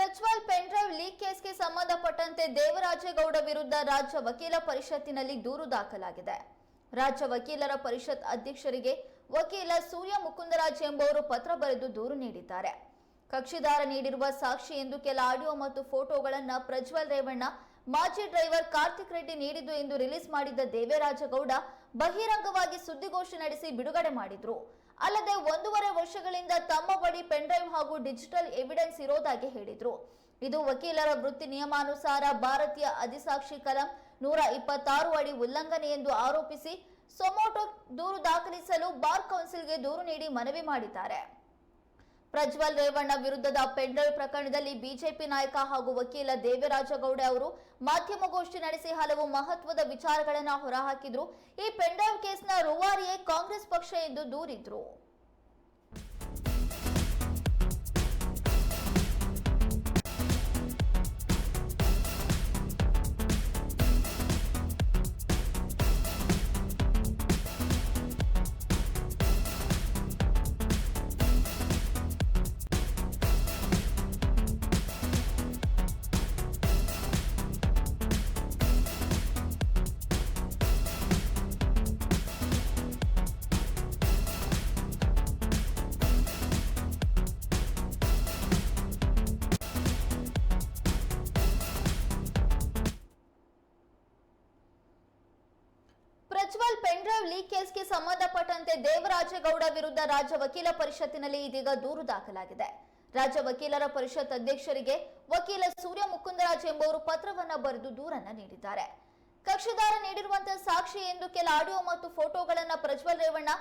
Prajwal pendrive leak ಕೇಸ್ಗೆ ಸಂಬಂಧಪಟ್ಟಂತೆ ದೇವರಾಜೇಗೌಡ ವಿರುದ್ಧ ರಾಜ್ಯ ವಕೀಲ ಪರಿಷತ್ತಿನಲ್ಲಿ ದೂರು ದಾಖಲಾಗಿದೆ. ರಾಜ್ಯ ವಕೀಲರ ಪರಿಷತ್ ಅಧ್ಯಕ್ಷರಿಗೆ ವಕೀಲ ಸೂರ್ಯ ಮುಕುಂದರಾಜ್ ಎಂಬುವರು ಪತ್ರ ಬರೆದು ದೂರು ನೀಡಿದ್ದಾರೆ. ಕಕ್ಷಿದಾರ ನೀಡಿರುವ ಸಾಕ್ಷಿ ಎಂದು ಕೆಲ ಆಡಿಯೋ ಮತ್ತು ಫೋಟೋಗಳನ್ನು ಪ್ರಜ್ವಲ್ ರೇವಣ್ಣ ಮಾಜಿ ಡ್ರೈವರ್ ಕಾರ್ತಿಕ್ ರೆಡ್ಡಿ ನೀಡಿದ್ದು ಎಂದು ರಿಲೀಸ್ ಮಾಡಿದ್ದ ದೇವರಾಜಗೌಡ ಬಹಿರಂಗವಾಗಿ ಸುದ್ದಿಗೋಷ್ಠಿ ನಡೆಸಿ ಬಿಡುಗಡೆ ಮಾಡಿದ್ರು. ಅಲ್ಲದೆ ಒಂದೂವರೆ ವರ್ಷಗಳಿಂದ ತಮ್ಮ ಬಳಿ ಪೆನ್ಡ್ರೈವ್ ಹಾಗೂ ಡಿಜಿಟಲ್ ಎವಿಡೆನ್ಸ್ ಇರೋದಾಗಿ ಹೇಳಿದ್ರು. ಇದು ವಕೀಲರ ವೃತ್ತಿ ನಿಯಮಾನುಸಾರ ಭಾರತೀಯ ಅಧಿಸಾಕ್ಷಿ ಕಲಂ ನೂರ ಇಪ್ಪತ್ತಾರು ಅಡಿ ಉಲ್ಲಂಘನೆ ಎಂದು ಆರೋಪಿಸಿ ಸೊಮೋಟೋ ದೂರು ದಾಖಲಿಸಲು ಬಾರ್ ಕೌನ್ಸಿಲ್ಗೆ ದೂರು ನೀಡಿ ಮನವಿ ಮಾಡಿದ್ದಾರೆ. ಪ್ರಜ್ವಲ್ ರೇವಣ್ಣ ವಿರುದ್ಧದ ಪೆಂಡಲ್ ಪ್ರಕರಣದಲ್ಲಿ ಬಿಜೆಪಿ ನಾಯಕ ಹಾಗೂ ವಕೀಲ ದೇವರಾಜಗೌಡ ಅವರು ಮಾಧ್ಯಮಗೋಷ್ಠಿ ನಡೆಸಿ ಹಲವು ಮಹತ್ವದ ವಿಚಾರಗಳನ್ನು ಹೊರಹಾಕಿದ್ರು. ಈ ಪೆಂಡಲ್ ಕೇಸ್ನ ರೂವಾರಿಯೇ ಕಾಂಗ್ರೆಸ್ ಪಕ್ಷ ಎಂದು ದೂರಿದ್ರು. ಪ್ರಜ್ವಲ್ ಪೆನ್ಡ್ರೈವ್ ಲೀಕ್ ಕೇಸ್ಗೆ ಸಂಬಂಧಪಟ್ಟಂತೆ ದೇವರಾಜೇಗೌಡ ವಿರುದ್ಧ ರಾಜ್ಯ ವಕೀಲ ಪರಿಷತ್ತಿನಲ್ಲಿ ಇದೀಗ ದೂರು ದಾಖಲಾಗಿದೆ. ರಾಜ್ಯ ವಕೀಲರ ಪರಿಷತ್ ಅಧ್ಯಕ್ಷರಿಗೆ ವಕೀಲ ಸೂರ್ಯ ಮುಕುಂದರಾಜ್ ಎಂಬುವರು ಪತ್ರವನ್ನ ಬರೆದು ದೂರನ್ನ ನೀಡಿದ್ದಾರೆ. ಕಕ್ಷಿದಾರ ನೀಡಿರುವಂತಹ ಸಾಕ್ಷಿ ಎಂದು ಕೆಲ ಆಡಿಯೋ ಮತ್ತು ಫೋಟೋಗಳನ್ನ ಪ್ರಜ್ವಲ್ ರೇವಣ್ಣ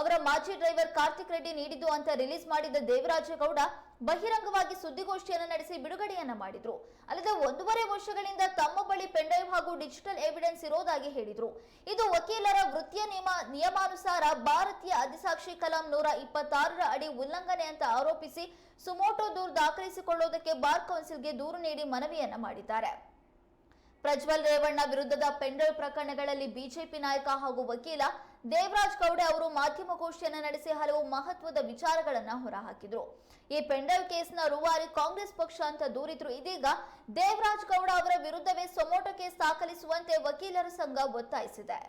ಅವರ ಮಾಜಿ ಡ್ರೈವರ್ ಕಾರ್ತಿಕ್ ರೆಡ್ಡಿ ನೀಡಿದ್ದು ಅಂತ ರಿಲೀಸ್ ಮಾಡಿದ ದೇವರಾಜೇಗೌಡ ಬಹಿರಂಗವಾಗಿ ಸುದ್ದಿಗೋಷ್ಠಿಯನ್ನು ನಡೆಸಿ ಬಿಡುಗಡೆಯನ್ನ ಮಾಡಿದ್ರು. ಅಲ್ಲದೆ ಒಂದೂವರೆ ವರ್ಷಗಳಿಂದ ತಮ್ಮ ಪೆನ್ಡ್ರೈವ್ ಹಾಗೂ ಡಿಜಿಟಲ್ ಎವಿಡೆನ್ಸ್ ಇರೋದಾಗಿ ಹೇಳಿದ್ರು. ಇದು ವಕೀಲರ ವೃತ್ತಿಯ ನಿಯಮ, ನಿಯಮಾನುಸಾರ ಭಾರತೀಯ ಅಧಿಸಾಕ್ಷಿ ಕಲಂ ನೂರ ಇಪ್ಪತ್ತಾರರ ಅಡಿ ಉಲ್ಲಂಘನೆ ಅಂತ ಆರೋಪಿಸಿ ಸುಮೋಟೋ ದೂರು ದಾಖಲಿಸಿಕೊಳ್ಳುವುದಕ್ಕೆ ಬಾರ್ ಕೌನ್ಸಿಲ್ಗೆ ದೂರು ನೀಡಿ ಮನವಿಯನ್ನ ಮಾಡಿದ್ದಾರೆ. ಪ್ರಜ್ವಲ್ ರೇವಣ್ಣ ವಿರುದ್ಧದ ಪೆಂಡಲ್ ಪ್ರಕರಣಗಳಲ್ಲಿ ಬಿಜೆಪಿ ನಾಯಕ ಹಾಗೂ ವಕೀಲ ದೇವರಾಜ್ ಗೌಡೆ ಅವರು ಮಾಧ್ಯಮಗೋಷ್ಠಿಯನ್ನು ನಡೆಸಿ ಹಲವು ಮಹತ್ವದ ವಿಚಾರಗಳನ್ನು ಹೊರಹಾಕಿದ್ರು. ಈ ಪೆಂಡಲ್ ಕೇಸ್ನ ರೂವಾರಿ ಕಾಂಗ್ರೆಸ್ ಪಕ್ಷ ಅಂತ ದೂರಿದ್ರು. ಇದೀಗ ದೇವರಾಜ್ ಗೌಡ ಅವರ ವಿರುದ್ಧವೇ ಸೊಮೋಟೋ ಕೇಸ್ ದಾಖಲಿಸುವಂತೆ ವಕೀಲರ ಸಂಘ ಒತ್ತಾಯಿಸಿದೆ.